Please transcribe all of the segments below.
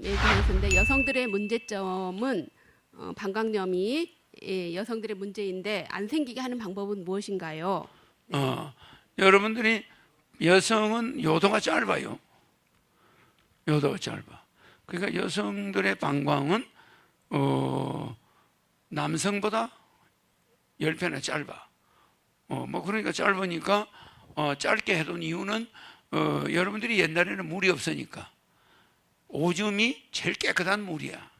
대해서인데 여성들의 문제점은 어, 방광염이 예, 여성들의 문제인데 안 생기게 하는 방법은 무엇인가요? 어, 여러분들이 여성은 요도가 짧아요. 요도가 짧아. 그러니까 여성들의 방광은 어, 남성보다 10배나 짧아. 어, 뭐 그러니까 짧으니까 어, 짧게 해둔 이유는 어, 여러분들이 옛날에는 물이 없으니까 오줌이 제일 깨끗한 물이야.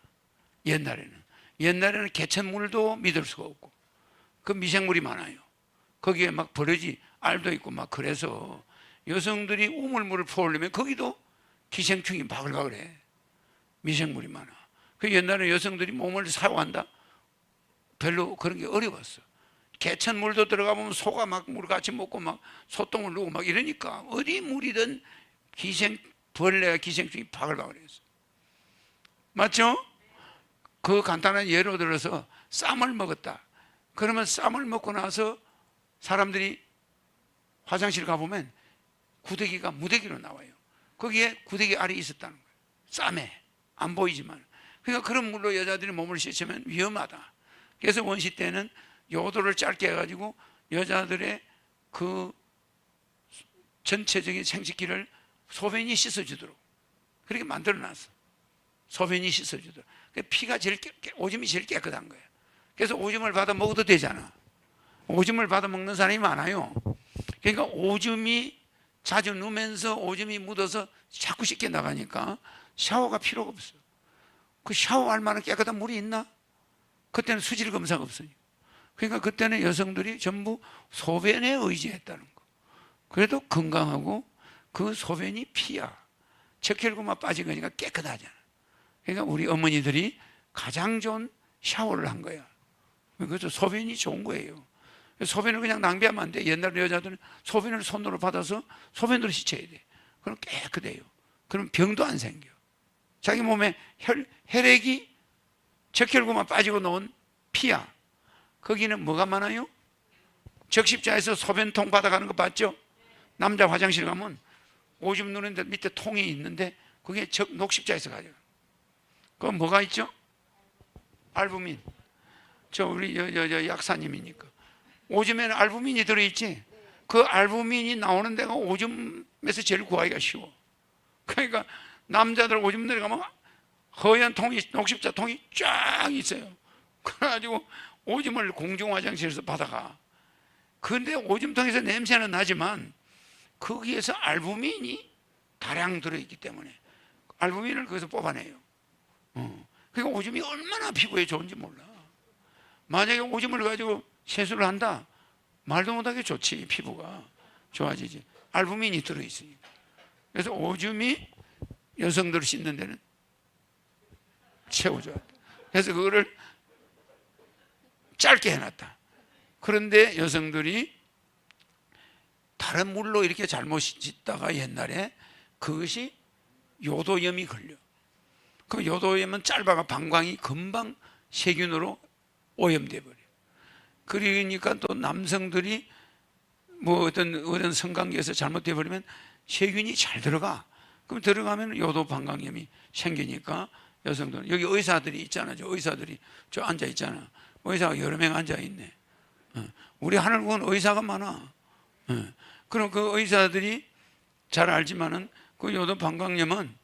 옛날에는. 옛날에는 개천물도 믿을 수가 없고 그 미생물이 많아요. 거기에 막 버려지 알도 있고 막 그래서 여성들이 우물물을 퍼오려면 거기도 기생충이 바글바글해. 미생물이 많아. 그 옛날에 여성들이 몸을 사용한다. 별로 그런 게 어려웠어. 개천물도 들어가 보면 소가 막 물 같이 먹고 막 소똥을 누고 막 이러니까 어디 물이든 기생 벌레와 기생충이 바글바글 했어. 맞죠? 그 간단한 예로 들어서 쌈을 먹었다. 그러면 쌈을 먹고 나서 사람들이 화장실 가보면 구데기가 무데기로 나와요. 거기에 구데기 알이 있었다는 거예요. 쌈에. 안 보이지만. 그러니까 그런 물로 여자들이 몸을 씻으면 위험하다. 그래서 원시 때는 요도를 짧게 해가지고 여자들의 그 전체적인 생식기를 소변이 씻어주도록 그렇게 만들어 놨어. 소변이 씻어주도록. 그 피가 제일 깨, 깨- 오줌이 제일 깨끗한 거예요. 그래서 오줌을 받아 먹어도 되잖아. 오줌을 받아 먹는 사람이 많아요. 그러니까 오줌이 자주 누면서 오줌이 묻어서 자꾸 씻게 나가니까 샤워가 필요가 없어. 그 샤워할 만한 깨끗한 물이 있나? 그때는 수질 검사가 없으니까. 그러니까 그때는 여성들이 전부 소변에 의지했다는 거. 그래도 건강하고 그 소변이 피야. 적혈구만 빠진 거니까 깨끗하잖아. 그러니까 우리 어머니들이 가장 좋은 샤워를 한 거야. 그래서 소변이 좋은 거예요. 소변을 그냥 낭비하면 안 돼. 옛날 여자들은 소변을 손으로 받아서 소변으로 씻어야 돼. 그럼 깨끗해요. 그럼 병도 안 생겨. 자기 몸에 혈, 혈액이 적혈구만 빠지고 놓은 피야. 거기는 뭐가 많아요? 적십자에서 소변통 받아가는 거 봤죠? 남자 화장실 가면 오줌 누는 데 밑에 통이 있는데 그게 적 녹십자에서 가져. 그 뭐가 있죠? 알부민. 저 우리 여, 여, 여 약사님이니까 오줌에는 알부민이 들어있지. 그 알부민이 나오는 데가 오줌에서 제일 구하기가 쉬워. 그러니까 남자들 오줌 내려가면 허연 통이 녹십자 통이 쫙 있어요. 그래가지고 오줌을 공중 화장실에서 받아가. 근데 오줌통에서 냄새는 나지만 거기에서 알부민이 다량 들어있기 때문에 알부민을 거기서 뽑아내요. 어. 그러니까 오줌이 얼마나 피부에 좋은지 몰라. 만약에 오줌을 가지고 세수를 한다, 말도 못하게 좋지 피부가 좋아지지. 알부민이 들어있으니까. 그래서 오줌이 여성들을 씻는 데는 최고 좋아. 그래서 그거를 짧게 해놨다. 그런데 여성들이 다른 물로 이렇게 잘못 씻다가 옛날에 그것이 요도염이 걸려. 그 요도염은 짧아가 방광이 금방 세균으로 오염돼 버려. 그러니까 또 남성들이 뭐 어떤 어떤 성관계에서 잘못돼 버리면 세균이 잘 들어가. 그럼 들어가면 요도 방광염이 생기니까 여성들은 여기 의사들이 있잖아. 저 의사들이 저 앉아 있잖아. 의사가 여러 명 앉아 있네. 어. 우리 하늘군 의사가 많아. 어. 그럼 그 의사들이 잘 알지만은 그 요도 방광염은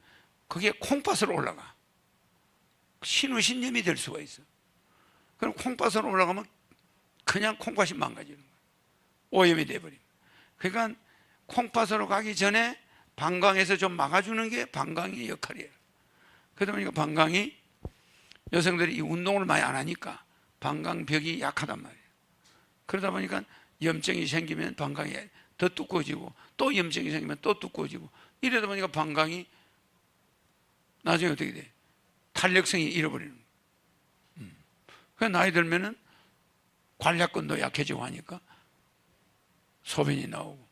그게 콩팥으로 올라가. 신우신염이 될 수가 있어. 그럼 콩팥으로 올라가면 그냥 콩팥이 망가지는 거야. 오염이 돼버립니다. 그러니까 콩팥으로 가기 전에 방광에서 좀 막아주는 게 방광의 역할이에요. 그러다 보니까 방광이 여성들이 이 운동을 많이 안 하니까 방광벽이 약하단 말이에요. 그러다 보니까 염증이 생기면 방광이 더 두꺼워지고 또 염증이 생기면 또 두꺼워지고 이러다 보니까 방광이 나중에 어떻게 돼? 탄력성이 잃어버리는 거예요. 음. 그 나이 들면은 관략근도 약해지고 하니까 소변이 나오고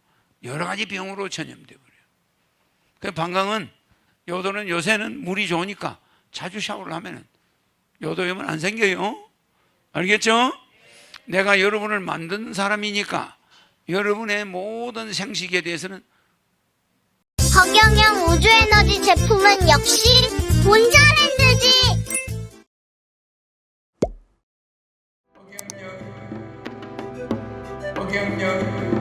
여러 가지 병으로 전염돼 버려요. 그 방광은 요도는 요새는 물이 좋으니까 자주 샤워를 하면은 요도염은 안 생겨요. 알겠죠? 내가 여러분을 만든 사람이니까 여러분의 모든 생식에 대해서는 허경영 우주에너지 제품은 역시 본자랜드지. 허경영. 허경영.